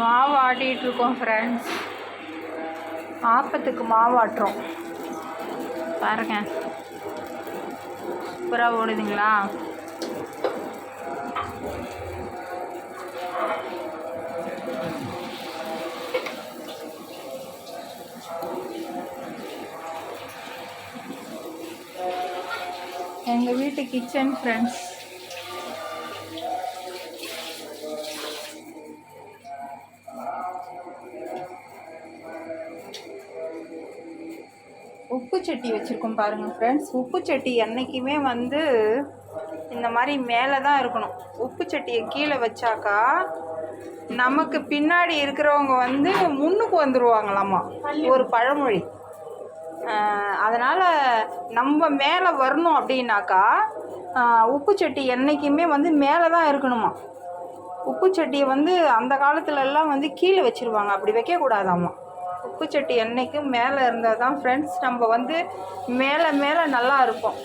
மாவு ஆட்டிகிட்டு இருக்கோம் ஃப்ரெண்ட்ஸ் ஆப்பத்துக்கு மாவு ஆட்டுறோம். பாருங்க. சூப்பராக ஓடுதுங்களா? எங்கள் வீட்டு கிச்சன் ஃப்ரெண்ட்ஸ் சட்டி வச்சுருக்கோம் பாருங்கள் ஃப்ரெண்ட்ஸ் உப்பு சட்டி என்றைக்குமே வந்து இந்த மாதிரி மேலே தான் இருக்கணும். உப்பு சட்டியை கீழே வச்சாக்கா நமக்கு பின்னாடி இருக்கிறவங்க வந்து முன்னுக்கு வந்துடுவாங்களாமா ஒரு பழமொழி. அதனால் நம்ம மேலே வரணும் அப்படின்னாக்கா உப்பு சட்டி என்றைக்குமே வந்து மேலே தான் இருக்கணுமா? உப்பு சட்டியை வந்து அந்த காலத்துலலாம் வந்து கீழே வச்சிருவாங்க. அப்படி வைக்கக்கூடாதாம்மா உப்பு சட்டி என்றைக்கும் மேலே இருந்தால் தான் ஃப்ரெண்ட்ஸ் நம்ம வந்து மேலே மேலே நல்லா இருப்போம்.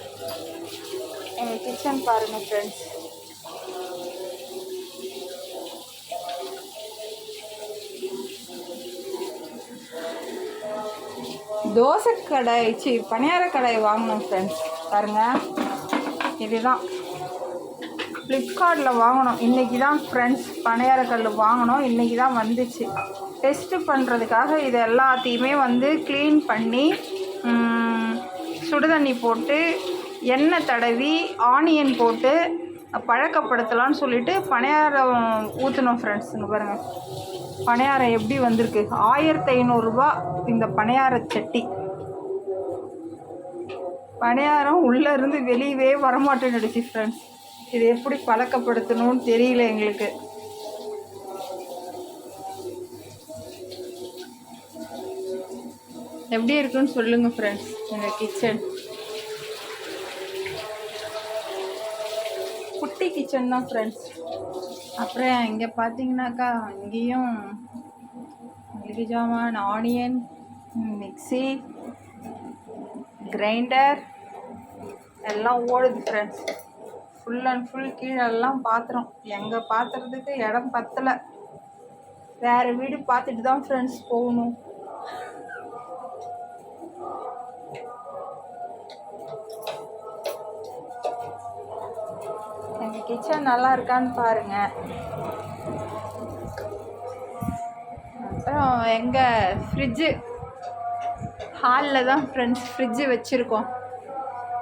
எங்கள் கிச்சன் பாருங்கள் ஃப்ரெண்ட்ஸ் தோசை கடை சி பணியார கடை வாங்கினோம் ஃப்ரெண்ட்ஸ் பாருங்கள் இதுதான். ஃப்ளிப்கார்ட்டில் வாங்கினோம் இன்றைக்கி தான் ஃப்ரெண்ட்ஸ் பணியாரக்கல் வாங்கினோம் இன்றைக்கி தான் வந்துச்சு. டெஸ்ட்டு பண்ணுறதுக்காக இது எல்லாத்தையுமே வந்து க்ளீன் பண்ணி சுடுதண்ணி போட்டு எண்ணெய் தடவி ஆனியன் போட்டு பழக்கப்படுத்தலாம்னு சொல்லிட்டு பணியாரம் ஊற்றினோம் ஃப்ரெண்ட்ஸுங்க பாருங்கள் பணியாரம் எப்படி வந்திருக்கு? ஆயிரத்தி ஐநூறுரூபா இந்த பணியார சட்டி. பணியாரம் உள்ளே இருந்து வெளியவே வரமாட்டேன்னுடுச்சு ஃப்ரெண்ட்ஸ் இது எப்படி பழக்கப்படுத்தணும்னு தெரியல எங்களுக்கு. எப்படி இருக்குன்னு சொல்லுங்க ஃப்ரெண்ட்ஸ் எங்கள் கிச்சன் குட்டி கிச்சன் தான் ஃப்ரெண்ட்ஸ் அப்புறம் இங்கே பார்த்தீங்கன்னாக்கா இங்கேயும் மளிகை ஜாமான் ஆனியன் மிக்ஸி கிரைண்டர் எல்லாம் ஓடுது ஃப்ரெண்ட்ஸ் ஃபுல் அண்ட் ஃபுல் கீழெல்லாம் பாத்திரம். எங்கே பாத்திரத்துக்கு இடம் பத்தலை. வேறு வீடு பார்த்துட்டு தான் ஃப்ரெண்ட்ஸ் போகணும். கிச்சன் நல்லா இருக்கான்னு பாருங்க. அப்புறம் எங்கள் ஃப்ரிட்ஜு ஹாலில் தான் ஃப்ரெண்ட்ஸ் ஃப்ரிட்ஜு வச்சுருக்கோம்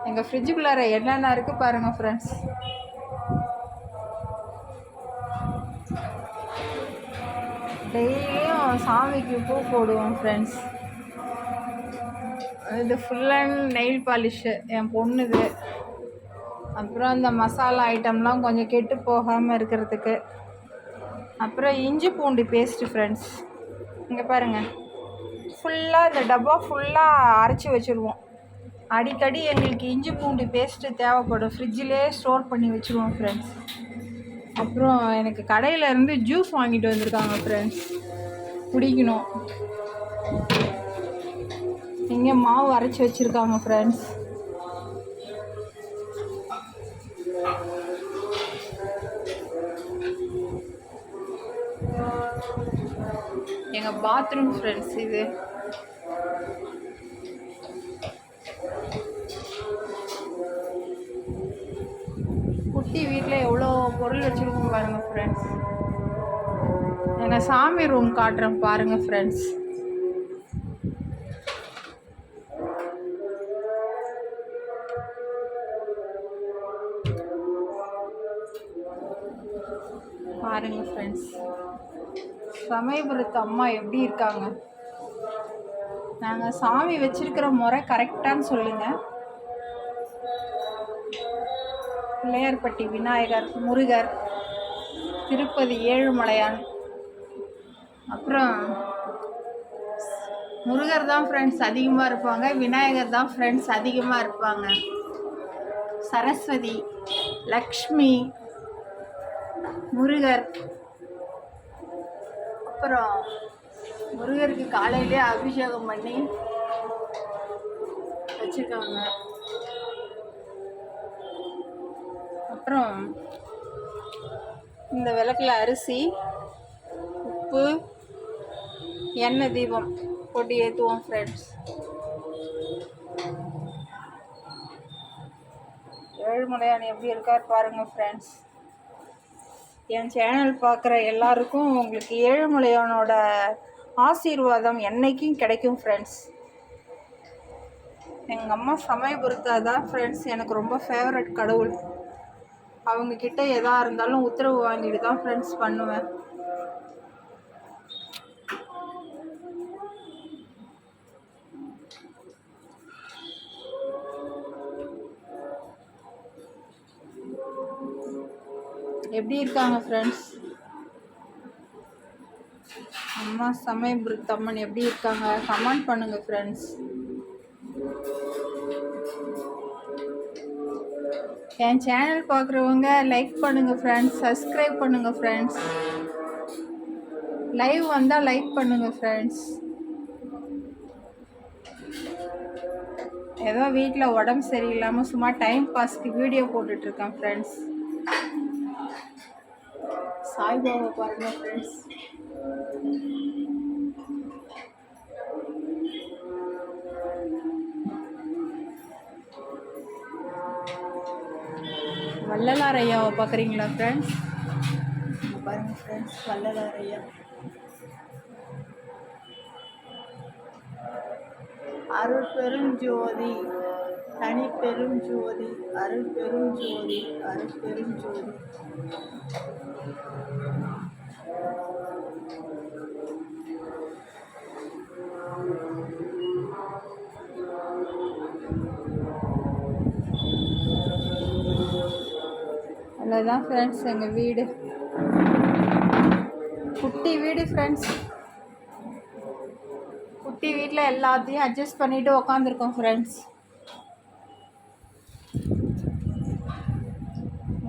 எங்கள் ஃப்ரிட்ஜுக்குள்ளார என்னென்ன இருக்குது பாருங்கள் ஃப்ரெண்ட்ஸ் டெய்லியும் சாமிக்கு பூ போடுவோம் ஃப்ரெண்ட்ஸ் இது ஃபுல் அண்ட் நெயில் பாலிஷு என் பொண்ணுது. அப்புறம் இந்த மசாலா ஐட்டம்லாம் கொஞ்சம் கெட்டு போகாமல் இருக்கிறதுக்கு. அப்புறம் இஞ்சி பூண்டு பேஸ்ட்டு ஃப்ரெண்ட்ஸ் இங்கே பாருங்கள் ஃபுல்லாக இந்த டப்பா ஃபுல்லாக அரைச்சி வச்சுருவோம். அடிக்கடி எங்களுக்கு இஞ்சி பூண்டு பேஸ்ட்டு தேவைப்படும். ஃப்ரிட்ஜிலே ஸ்டோர் பண்ணி வச்சுருவோம் ஃப்ரெண்ட்ஸ் அப்புறம் எனக்கு கடையில் இருந்து ஜூஸ் வாங்கிட்டு வந்திருக்காங்க ஃப்ரெண்ட்ஸ் குடிக்கணும். இங்கே மாவு அரைச்சி வச்சுருக்காங்க ஃப்ரெண்ட்ஸ் எங்கள் பாத்ரூம் ஃப்ரெண்ட்ஸ் இது. குட்டி வீட்டில் எவ்வளோ பொருள் வச்சுருக்கோம் பாருங்கள் ஃப்ரெண்ட்ஸ் எங்கள் சாமி ரூம் காட்டுறேன் பாருங்கள் ஃப்ரெண்ட்ஸ் பாருங்கள் ஃப்ரெண்ட்ஸ் சமயபுரத்து அம்மா எப்படி இருக்காங்க? நாங்கள் சாமி வச்சிருக்கிற முறை கரெக்டான்னு சொல்லுங்கள் பிள்ளையார்பட்டி விநாயகர் முருகர் திருப்பதி ஏழுமலையான் அப்புறம் முருகர் தான் ஃப்ரெண்ட்ஸ் அதிகமாக இருப்பாங்க விநாயகர் தான் ஃப்ரெண்ட்ஸ் அதிகமாக இருப்பாங்க. சரஸ்வதி லக்ஷ்மி முருகர். அப்புறம் முருகருக்கு காலையிலே அபிஷேகம் பண்ணி வச்சுருக்காங்க. அப்புறம் இந்த விளக்குல அரிசி உப்பு எண்ணெய் தீபம் போட்டு ஏற்றுவோம் ஃப்ரெண்ட்ஸ் ஏழுமலையான் எப்படி இருக்கார் பாருங்கள் ஃப்ரெண்ட்ஸ் என் சேனல் பார்க்குற எல்லாருக்கும் உங்களுக்கு ஏழுமலையானோட ஆசீர்வாதம் என்றைக்கும் கிடைக்கும் ஃப்ரெண்ட்ஸ் எங்கள் அம்மா சமயபுரத்தா தான் ஃப்ரெண்ட்ஸ் எனக்கு ரொம்ப ஃபேவரட் கடவுள். அவங்கக்கிட்ட எதாக இருந்தாலும் உத்தரவு வாங்கிட்டு தான் ஃப்ரெண்ட்ஸ் பண்ணுவேன். எப்படி இருக்காங்க ஃப்ரெண்ட்ஸ் அம்மா சமயபுரத்தம்மன் எப்படி இருக்காங்க? கமெண்ட் பண்ணுங்க ஃப்ரெண்ட்ஸ் என் சேனல் பார்க்குறவங்க லைக் பண்ணுங்கள் ஃப்ரெண்ட்ஸ் சப்ஸ்கிரைப் பண்ணுங்கள் ஃப்ரெண்ட்ஸ் லைவ் வந்தால் லைக் பண்ணுங்கள் ஃப்ரெண்ட்ஸ் ஏதோ வீட்டில் உடம்பு சரியில்லாமல் சும்மா டைம் பாஸ்க்கு வீடியோ போட்டுட்ருக்கேன் ஃப்ரெண்ட்ஸ் சாய்பாபா பாருங்கள் ஃப்ரெண்ட்ஸ் வள்ளலார் ஐயாவை பார்க்குறீங்களா ஃப்ரெண்ட்ஸ் பாருங்க ஃப்ரெண்ட்ஸ் வள்ளலார் ஐயா அருள் பெரும் ஜோதி தனி பெரும் ஜோதி அருள் பெரும் ஜோதி அருள் பெரும் ஜோதி இவ்வளோதான் ஃப்ரெண்ட்ஸ் எங்கள் வீடு. குட்டி வீடு ஃப்ரெண்ட்ஸ் குட்டி வீட்டில் எல்லாத்தையும் அட்ஜஸ்ட் பண்ணிவிட்டு உக்காந்துருக்கோம் friends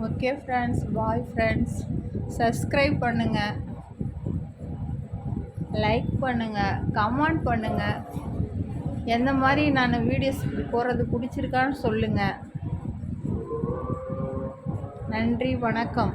okay friends bye friends subscribe பண்ணுங்கள் லைக் பண்ணுங்கள் கமெண்ட் பண்ணுங்கள் எந்த மாதிரி நான் வீடியோஸ் போடுறது பிடிச்சிருக்கான்னு சொல்லுங்கள் நன்றி வணக்கம்.